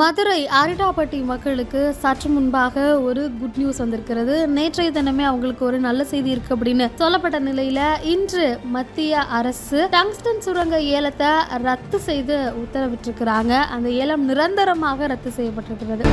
மதுரை அரிட்டாப்பட்டி மக்களுக்கு சற்று முன்பாக ஒரு குட் நியூஸ் வந்திருக்கிறது. நேற்றைய தினமே அவங்களுக்கு ஒரு நல்ல செய்தி இருக்கு அப்படின்னு சொல்லப்பட்ட நிலையில இன்று மத்திய அரசு டங்ஸ்டன் சுரங்க ஏலத்தை ரத்து செய்து உத்தரவிட்டிருக்கிறாங்க. அந்த ஏலம் நிரந்தரமாக ரத்து செய்யப்பட்டிருக்கிறது.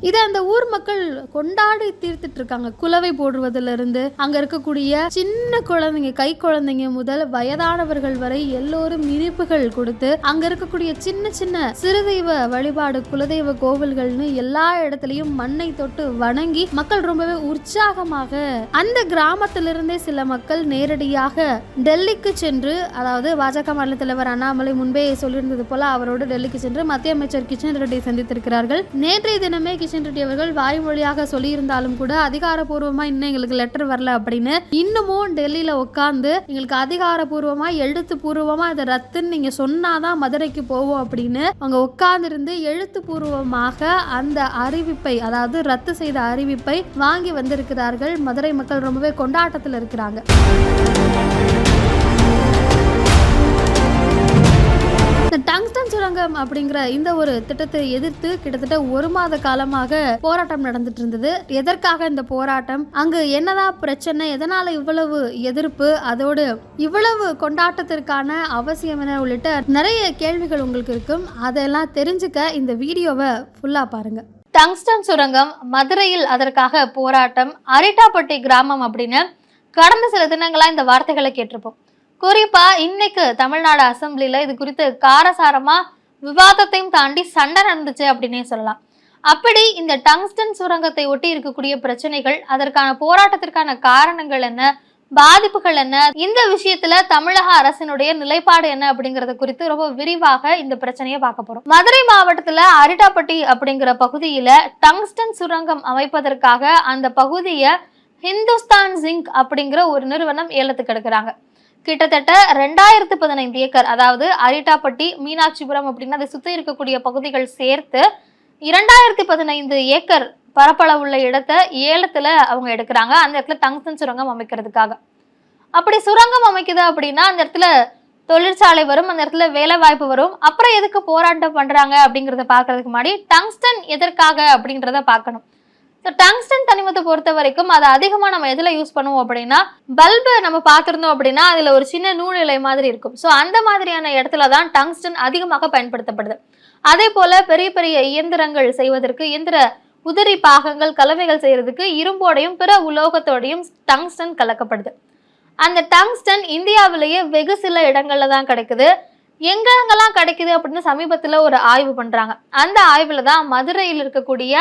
இதை அந்த ஊர் மக்கள் கொண்டாடி தீர்த்துட்டு இருக்காங்க குலவை போடுவதிலிருந்து இருந்து அங்க இருக்கக்கூடிய சின்ன குழந்தைங்க கை குழந்தைங்க முதல் வயதானவர்கள் வரை எல்லோரும் இனிப்புகள் கொடுத்து அங்க இருக்கக்கூடிய சின்ன சின்ன சிறுதெய்வ வழிபாடு குலதெய்வ கோவில்கள்னு எல்லா இடத்துலயும் மண்ணை தொட்டு வணங்கி மக்கள் ரொம்பவே உற்சாகமாக அந்த கிராமத்திலிருந்தே சில மக்கள் நேரடியாக டெல்லிக்கு சென்று அதாவது பாஜக மாநில தலைவர் அண்ணாமலை முன்பே சொல்லியிருந்தது போல அவரோடு டெல்லிக்கு சென்று மத்திய அமைச்சர் கிஷன் ரெட்டி சந்தித்திருக்கிறார்கள். நேற்றைய தினமே கிஷன் ரெட்டி அவர்கள் வாய்மொழியாக சொல்லியிருந்தாலும் கூட அதிகாரப்பூர்வமா இன்னும் எங்களுக்கு லெட்டர் வரல அப்படின்னு இன்னமும் டெல்லியில உட்காந்து எங்களுக்கு அதிகாரப்பூர்வமா எழுத்துப்பூர்வமாக இதை ரத்துன்னு நீங்க சொன்னாதான் மதுரைக்கு போவோம் அப்படின்னு அவங்க உட்காந்துருந்து எழுத்துப்பூர்வமாக அந்த அறிவிப்பை அதாவது ரத்து செய்த அறிவிப்பை வாங்கி வந்திருக்கிறார்கள். மதுரை மக்கள் ரொம்பவே கொண்டாட்டத்தில் இருக்கிறாங்க. இந்த டங்ஸ்டன் சுரங்கம் அப்படிங்கிற இந்த ஒரு திட்டத்தை எதிர்த்து கிட்டத்தட்ட ஒரு மாத காலமாக போராட்டம் நடந்துட்டு இருந்தது. எதற்காக இந்த போராட்டம்? அங்கு என்னதான் பிரச்சனை? எதனால இவ்வளவு எதிர்ப்பு? அதோடு இவ்வளவு கொண்டாட்டத்திற்கான அவசியம் என உள்ளிட்ட நிறைய கேள்விகள் உங்களுக்கு இருக்கும். அதெல்லாம் தெரிஞ்சுக்க இந்த வீடியோவை ஃபுல்லா பாருங்க. டங்ஸ்டன் சுரங்கம். மதுரையில் அதற்காக போராட்டம். அரிட்டாப்பட்டி கிராமம் அப்படின்னு கடந்த சில தினங்களா இந்த வார்த்தைகளை கேட்டிருப்போம். குறிப்பா இன்னைக்கு தமிழ்நாடு அசெம்பிளில இது குறித்து காரசாரமா விவாதத்தையும் தாண்டி சண்டை நடந்துச்சு அப்படின்னே சொல்லலாம். அப்படி இந்த டங்ஸ்டன் சுரங்கத்தை ஒட்டி இருக்கக்கூடிய பிரச்சனைகள் அதற்கான போராட்டத்திற்கான காரணங்கள் என்ன பாதிப்புகள் என்ன இந்த விஷயத்துல தமிழக அரசினுடைய நிலைப்பாடு என்ன அப்படிங்கறது குறித்து ரொம்ப விரிவாக இந்த பிரச்சனையை பார்க்க போறோம். மதுரை மாவட்டத்துல அரிட்டாப்பட்டி அப்படிங்கிற பகுதியில டங்ஸ்டன் சுரங்கம் அமைப்பதற்காக அந்த பகுதியை ஹிந்துஸ்தான் ஜிங்க் அப்படிங்கிற ஒரு நிறுவனம் ஏலத்துக்கு எடுக்கிறாங்க. கிட்டத்தட்ட ரெண்டாயிரத்து பதினைந்து ஏக்கர் அதாவது அரிட்டாப்பட்டி மீனாட்சிபுரம் அப்படின்னு அதை சுற்றி இருக்கக்கூடிய பகுதிகள் சேர்த்து இரண்டாயிரத்தி பதினைந்து ஏக்கர் பரப்பளவுள்ள இடத்த ஏலத்தில் அவங்க எடுக்கிறாங்க. அந்த இடத்துல டங்ஸ்டன் சுரங்கம் அமைக்கிறதுக்காக. அப்படி சுரங்கம் அமைக்குது அப்படின்னா அந்த இடத்துல தொழிற்சாலை வரும் அந்த இடத்துல வேலை வாய்ப்பு வரும். அப்புறம் எதுக்கு போராட்டம் பண்றாங்க அப்படிங்கறத பாக்குறதுக்கு முன்னாடி டங்ஸ்டன் எதற்காக அப்படின்றத பார்க்கணும். ஸோ டங்ஸ்டன் தனிமத்தை பொறுத்த வரைக்கும் அதை அதிகமாக நம்ம எதில் யூஸ் பண்ணுவோம் அப்படின்னா பல்பு நம்ம பார்த்துருந்தோம் அப்படின்னா அதில் ஒரு சின்ன நூல் இலை மாதிரி இருக்கும். ஸோ அந்த மாதிரியான இடத்துல தான் டங்ஸ்டன் அதிகமாக பயன்படுத்தப்படுது. அதே போல் பெரிய பெரிய இயந்திரங்கள் செய்வதற்கு இயந்திர உதிரி பாகங்கள் கலவைகள் செய்கிறதுக்கு இரும்போடையும் பிற உலோகத்தோடையும் டங்ஸ்டன் கலக்கப்படுது. அந்த டங்ஸ்டன் இந்தியாவிலேயே வெகு சில இடங்களில் தான் கிடைக்குது. எங்கெங்கெல்லாம் கிடைக்குது அப்படின்னு சமீபத்தில் ஒரு ஆய்வு பண்ணுறாங்க அந்த ஆய்வில் தான் மதுரையில் இருக்கக்கூடிய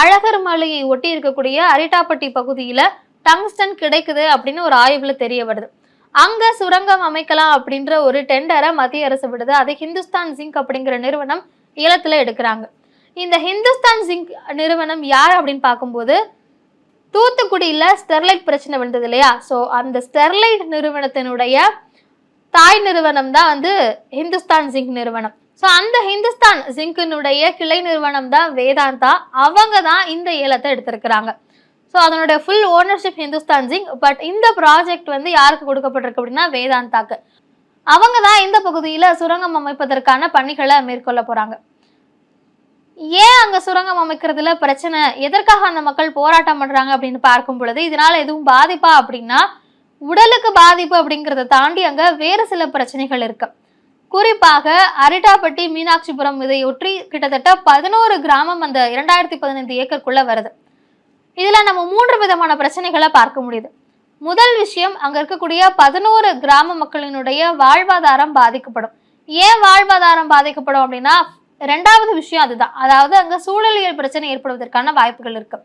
அழகர் மலையை ஒட்டி இருக்கக்கூடிய அரிட்டாப்பட்டி பகுதியில டங்ஸ்டன் கிடைக்குது அப்படின்னு ஒரு ஆய்வுல தெரிய வருது. அங்க சுரங்கம் அமைக்கலாம் அப்படின்ற ஒரு டெண்டரை மத்திய அரசு விடுது. அதை ஹிந்துஸ்தான் ஜிங்க் அப்படிங்கிற நிறுவனம் ஏலத்துல எடுக்கிறாங்க. இந்த ஹிந்துஸ்தான் ஜிங்க் நிறுவனம் யார் அப்படின்னு பார்க்கும்போது தூத்துக்குடியில ஸ்டெர்லைட் பிரச்சனை வந்தது இல்லையா? ஸோ அந்த ஸ்டெர்லைட் நிறுவனத்தினுடைய தாய் நிறுவனம் தான் வந்து ஹிந்துஸ்தான் ஜிங்க் நிறுவனம். ஸோ அந்த ஹிந்துஸ்தான் ஜிங்கினுடைய கிளை நிறுவனம் தான் வேதாந்தா. அவங்க தான் இந்த ஏலத்தை எடுத்திருக்கிறாங்க. ஸோ அதனுடைய full ownership Hindustan Zinc but இந்த ப்ராஜெக்ட் வந்து யாருக்கு கொடுக்கப்பட்டிருக்கு அப்படின்னா வேதாந்தாக்கு. அவங்க தான் இந்த பகுதியில் சுரங்கம் அமைப்பதற்கான பணிகளை மேற்கொள்ள போகிறாங்க ஏன் அங்கே சுரங்கம் அமைக்கிறதுல பிரச்சனை? எதற்காக அந்த மக்கள் போராட்டம் பண்ணுறாங்க அப்படின்னு பார்க்கும் பொழுது இதனால் எதுவும் பாதிப்பா அப்படின்னா உடலுக்கு பாதிப்பு அப்படிங்கிறத தாண்டி அங்கே வேறு சில பிரச்சனைகள் இருக்குது குறிப்பாக அரிட்டாப்பட்டி மீனாட்சிபுரம் இதையொற்றி கிட்டத்தட்ட பதினோரு கிராமம் அந்த இரண்டாயிரத்தி பதினைந்து ஏக்கருக்குள்ள வருது. இதுல நம்ம மூன்று விதமான பிரச்சனைகளை பார்க்க முடியுது. முதல் விஷயம் அங்க இருக்கக்கூடிய பதினோரு கிராம மக்களினுடைய வாழ்வாதாரம் பாதிக்கப்படும். ஏன் வாழ்வாதாரம் பாதிக்கப்படும் அப்படின்னா ரெண்டாவது விஷயம் அதுதான். அதாவது அங்க சூழலியல் பிரச்சனை ஏற்படுவதற்கான வாய்ப்புகள் இருக்கு.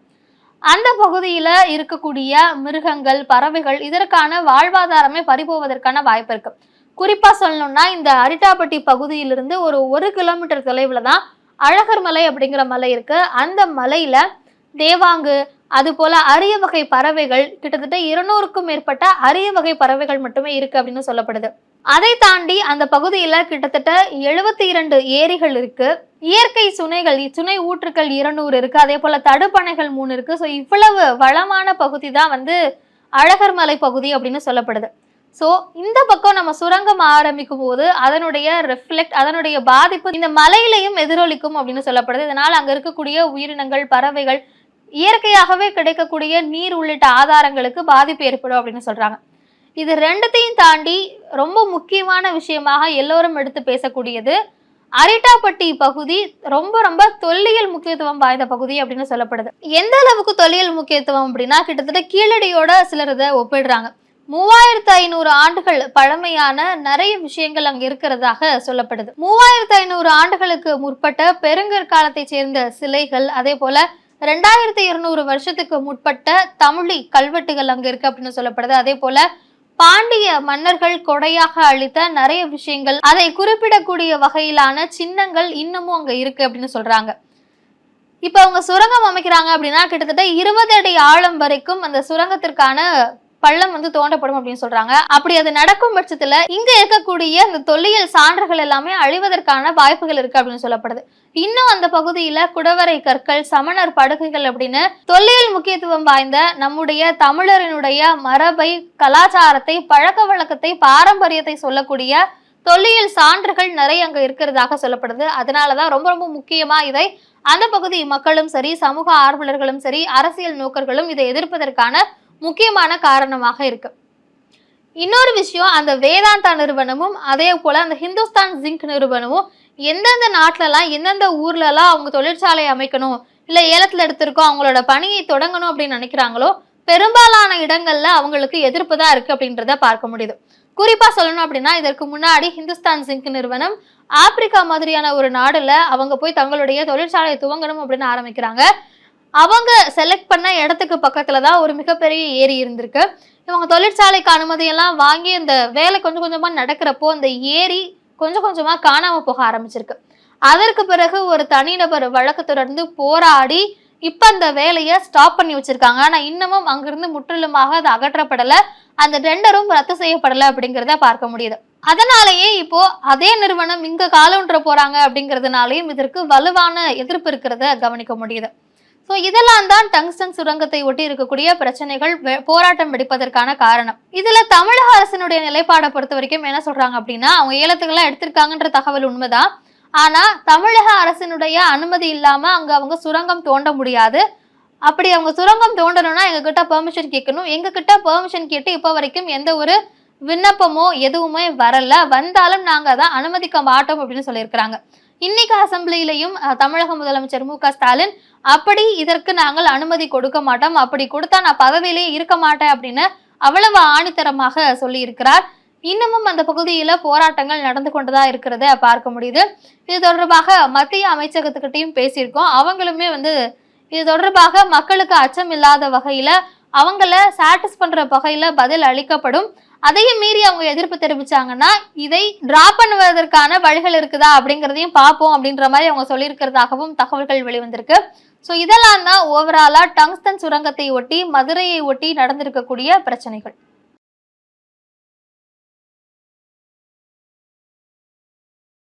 அந்த பகுதியில இருக்கக்கூடிய மிருகங்கள் பறவைகள் இதற்கான வாழ்வாதாரமே பறிபோவதற்கான வாய்ப்பு இருக்கு. குறிப்பாக சொல்லணும்னா இந்த அரிட்டாப்பட்டி பகுதியிலிருந்து ஒரு ஒரு கிலோமீட்டர் தொலைவில் தான் அழகர் மலை அப்படிங்கிற மலை இருக்குது அந்த மலையில் தேவாங்கு அதுபோல் அரிய வகை பறவைகள் கிட்டத்தட்ட இருநூறுக்கும் மேற்பட்ட அரிய வகை பறவைகள் மட்டுமே இருக்குது அப்படின்னு சொல்லப்படுது. அதை தாண்டி அந்த பகுதியில் கிட்டத்தட்ட எழுபத்தி இரண்டு ஏரிகள் இருக்குது இயற்கை சுனைகள் சுனை ஊற்றுக்கள் இருநூறு இருக்குது அதே போல் தடுப்பணைகள் மூணு இருக்குது ஸோ இவ்வளவு வளமான பகுதி தான் வந்து அழகர் மலை பகுதி அப்படின்னு சொல்லப்படுது. ஸோ இந்த பக்கம் நம்ம சுரங்கம் ஆரம்பிக்கும் போது அதனுடைய ரிஃப்ளெக்ட் அதனுடைய பாதிப்பு இந்த மலையிலையும் எதிரொலிக்கும் அப்படின்னு சொல்லப்படுது. இதனால் அங்கே இருக்கக்கூடிய உயிரினங்கள் பறவைகள் இயற்கையாகவே கிடைக்கக்கூடிய நீர் உள்ளிட்ட ஆதாரங்களுக்கு பாதிப்பு ஏற்படும் அப்படின்னு சொல்கிறாங்க இது ரெண்டுத்தையும் தாண்டி ரொம்ப முக்கியமான விஷயமாக எல்லோரும் எடுத்து பேசக்கூடியது அரிட்டாப்பட்டி பகுதி ரொம்ப ரொம்ப தொல்லியல் முக்கியத்துவம் வாய்ந்த பகுதி அப்படின்னு சொல்லப்படுது. எந்த அளவுக்கு தொல்லியல் முக்கியத்துவம் அப்படின்னா கிட்டத்தட்ட கீழடியோட சிலர் இதை ஒப்பிடுறாங்க. மூவாயிரத்து ஐநூறு ஆண்டுகள் பழமையான நிறைய விஷயங்கள் அங்க இருக்கிறதாக சொல்லப்படுது. மூவாயிரத்து ஐநூறு ஆண்டுகளுக்கு முற்பட்ட பெருங்கற்காலத்தை சேர்ந்த சிலைகள் அதே போல ரெண்டாயிரத்தி இருநூறு வருஷத்துக்கு முற்பட்ட தமிழி கல்வெட்டுகள் அங்க இருக்கு அப்படின்னு சொல்லப்படுது. அதே போல பாண்டிய மன்னர்கள் கொடையாக அளித்த நிறைய விஷயங்கள் அதை குறிப்பிடக்கூடிய வகையிலான சின்னங்கள் இன்னமும் அங்க இருக்கு அப்படின்னு சொல்றாங்க. இப்ப அவங்க சுரங்கம் அமைக்கிறாங்க அப்படின்னா கிட்டத்தட்ட இருபது அடி ஆழம் வரைக்கும் அந்த சுரங்கத்திற்கான பள்ளம் வந்து தோண்டப்படும் அப்படின்னு சொல்றாங்க. அப்படி அது நடக்கும் பட்சத்துல இங்க இருக்கக்கூடிய இந்த தொல்லியல் சான்றுகள் எல்லாமே அழிவதற்கான வாய்ப்புகள் இருக்கு அப்படின்னு சொல்லப்படுது. இன்னும் அந்த பகுதியில குடவரை கற்கள் சமணர் படுகைகள் அப்படின்னு தொல்லியல் முக்கியத்துவம் வாய்ந்த நம்முடைய தமிழரினுடைய மரபை கலாச்சாரத்தை பழக்க வழக்கத்தை பாரம்பரியத்தை சொல்லக்கூடிய தொல்லியல் சான்றுகள் நிறைய அங்க இருக்கிறதாக சொல்லப்படுது. அதனாலதான் ரொம்ப ரொம்ப முக்கியமா இதை அந்த பகுதி மக்களும் சரி சமூக ஆர்வலர்களும் சரி அரசியல் நோக்கர்களும் இதை எதிர்ப்பதற்கான முக்கியமான காரணமாக இருக்கு. இன்னொரு விஷயம் அந்த வேதாந்தா நிறுவனமும் அதே போல அந்த ஹிந்துஸ்தான் ஜிங்க் நிறுவனமும் எந்தெந்த நாட்டிலலாம் எந்தெந்த ஊர்லலாம் அவங்க தொழிற்சாலை அமைக்கணும் இல்லை ஏலத்தில் எடுத்திருக்கோம் அவங்களோட பணியை தொடங்கணும் அப்படின்னு நினைக்கிறாங்களோ பெரும்பாலான இடங்கள்ல அவங்களுக்கு எதிர்ப்பு தான் இருக்கு அப்படின்றத பார்க்க முடியுது. குறிப்பா சொல்லணும் அப்படின்னா இதற்கு முன்னாடி ஹிந்துஸ்தான் ஜிங்க் நிறுவனம் ஆப்பிரிக்கா மாதிரியான ஒரு நாடுல அவங்க போய் தங்களுடைய தொழிற்சாலையை துவங்கணும் அப்படின்னு ஆரம்பிக்கிறாங்க. அவங்க செலக்ட் பண்ண இடத்துக்கு பக்கத்துல தான் ஒரு மிகப்பெரிய ஏரி இருந்திருக்கு. இவங்க தொழிற்சாலைக்கு அனுமதியெல்லாம் வாங்கி அந்த வேலை கொஞ்சம் கொஞ்சமாக நடக்கிறப்போ அந்த ஏரி கொஞ்சம் கொஞ்சமாக காணாமல் போக ஆரம்பிச்சிருக்கு. அதற்கு பிறகு ஒரு தனிநபர் வழக்கு தொடர்ந்து போராடி இப்போ அந்த வேலையை ஸ்டாப் பண்ணி வச்சிருக்காங்க. ஆனால் இன்னமும் அங்கிருந்து முற்றிலுமாக அது அகற்றப்படலை. அந்த டெண்டரும் ரத்து செய்யப்படலை அப்படிங்கிறத பார்க்க முடியுது. அதனாலேயே இப்போ அதே நிறுவனம் இங்கே காலூன்ற போகிறாங்க அப்படிங்கிறதுனாலையும் இதற்கு வலுவான எதிர்ப்பு இருக்கிறத கவனிக்க முடியுது. ஸோ இதெல்லாம் தான் டங்ஸ்டன் சுரங்கத்தை ஒட்டி இருக்கக்கூடிய பிரச்சனைகள் வெ- போராட்டம் வெடிப்பதற்கான காரணம். இதுல தமிழக அரசினுடைய நிலைப்பாடை பொறுத்த வரைக்கும் என்ன சொல்றாங்க அப்படின்னா அவங்க ஏலத்துக்கெல்லாம் எடுத்திருக்காங்கன்ற தகவல் உண்மைதான். ஆனா தமிழக அரசினுடைய அனுமதி இல்லாம அங்க அவங்க சுரங்கம் தோண்ட முடியாது. அப்படி அவங்க சுரங்கம் தோண்டணும்னா எங்க கிட்ட பெர்மிஷன் கேட்கணும். எங்க கிட்ட பெர்மிஷன் கேட்டு இப்போ வரைக்கும் எந்த ஒரு விண்ணப்பமோ எதுவுமே வரல. வந்தாலும் நாங்க அதை அனுமதிக்க மாட்டோம் அப்படின்னு சொல்லியிருக்கிறாங்க. இன்னைக்கு அசம்பிளிலையும் தமிழக முதலமைச்சர் மு க ஸ்டாலின் அப்படி இதற்கு நாங்கள் அனுமதி கொடுக்க மாட்டோம். அப்படி கொடுத்தா நான் பதவியிலேயே இருக்க மாட்டேன் அப்படின்னு அவ்வளவு ஆணித்தரமாக சொல்லியிருக்கிறார். இன்னமும் அந்த பகுதியில போராட்டங்கள் நடந்து கொண்டுதான் இருக்கிறத பார்க்க முடியுது. இது தொடர்பாக மத்திய அமைச்சகத்துக்கிட்டையும் பேசியிருக்கோம். அவங்களுமே வந்து இது தொடர்பாக மக்களுக்கு அச்சம் இல்லாத வகையில அவங்கள சாட்டிஸ் பண்ற வகையில பதில் அளிக்கப்படும். அதையும் மீறி அவங்க எதிர்ப்பு தெரிவிச்சாங்கன்னா இதை டிரா பண்ணுவதற்கான வழிகள் இருக்குதா அப்படிங்கிறதையும் பார்ப்போம் அப்படின்ற மாதிரி அவங்க சொல்லியிருக்கிறதாகவும் தகவல்கள் வெளிவந்திருக்கு. ஸோ இதெல்லாம் தான் ஓவராலாக டங்ஸ்டன் சுரங்கத்தை ஒட்டி மதுரையை ஒட்டி நடந்திருக்கக்கூடிய பிரச்சனைகள்.